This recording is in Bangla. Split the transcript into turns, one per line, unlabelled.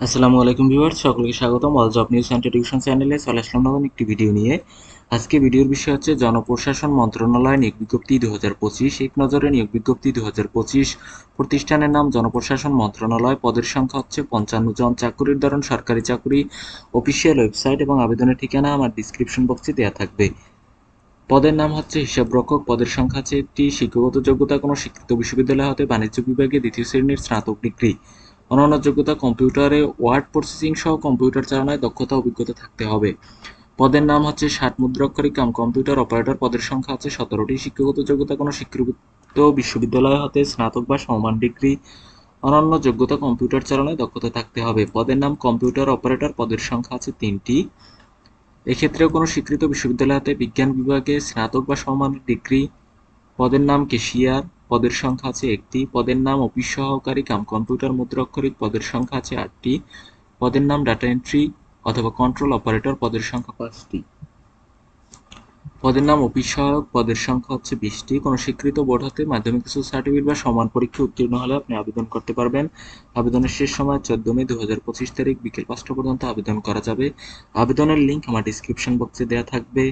আসসালামু আলাইকুম ভিউয়ার্স, সকলকে স্বাগতম। All job news and tuition চ্যানেলে চলে আসলাম নতুন একটি ভিডিও নিয়ে। আজকে ভিডিওর বিষয় হচ্ছে, জনপ্রশাসন মন্ত্রণালয় নিয়োগ বিজ্ঞপ্তি দু হাজার পঁচিশ, এক নজরে নিয়োগ বিজ্ঞপ্তি দু হাজার পঁচিশ প্রতিষ্ঠানের নাম জনপ্রশাসন মন্ত্রণালয়। পদের সংখ্যা হচ্ছে পঞ্চান্ন জন। চাকুরির ধরন সরকারি চাকুরি, অফিসিয়াল ওয়েবসাইট এবং আবেদনের ঠিকানা আমার ডিসক্রিপশন বক্সে দেওয়া থাকবে। পদের নাম হচ্ছে হিসাবরক্ষক পদের সংখ্যা আছে একটি শিক্ষাগত যোগ্যতা, কোনো স্বীকৃত বিশ্ববিদ্যালয় হতে বাণিজ্য বিভাগে দ্বিতীয় শ্রেণির স্নাতক ডিগ্রি। অন্যান্য যোগ্যতা কম্পিউটারে ওয়ার্ড প্রসেসিং সহ কম্পিউটার চালানোয় দক্ষতা, অভিজ্ঞতা থাকতে হবে। পদের নাম হচ্ছে ষাট মুদ্রাক্ষরিক কাম কম্পিউটার, অপারেটর পদের সংখ্যা আছে সতেরোটি। শিক্ষাগত যোগ্যতা কোনো স্বীকৃত বিশ্ববিদ্যালয় হতে স্নাতক বা সমমান ডিগ্রি। অন্যান্য যোগ্যতা কম্পিউটার চালানোয় দক্ষতা থাকতে হবে। পদের নাম কম্পিউটার অপারেটর পদের সংখ্যা আছে তিনটি। এক্ষেত্রেও কোনো স্বীকৃত বিশ্ববিদ্যালয় হতে বিজ্ঞান বিভাগে স্নাতক বা সমমানের ডিগ্রি। পদের নাম কেশিয়ার। পদের সংখ্যা আছে একটি, পদের নাম অফিস সহকারী কাম কম্পিউটার মুদ্রাক্ষরিক পদের সংখ্যা আছে আটটি, পদের নাম ডাটা এন্ট্রি অথবা কন্ট্রোল অপারেটর পদের সংখ্যা পাঁচটি। পদের নাম অফিস সহায়ক পদের সংখ্যা হচ্ছে বিশটি। কোনো স্বীকৃত বোর্ড হতে মাধ্যমিক সার্টিফিকেট বা সমান পরীক্ষা উত্তীর্ণ হলে আপনি আবেদন করতে পারবেন। আবেদনের শেষ সময় চোদ্দ মে দু হাজার পঁচিশ তারিখ বিকেল পাঁচটা পর্যন্ত আবেদন করা যাবে। আবেদনের লিঙ্ক আমার ডিসক্রিপশন বক্সে দেওয়া থাকবে।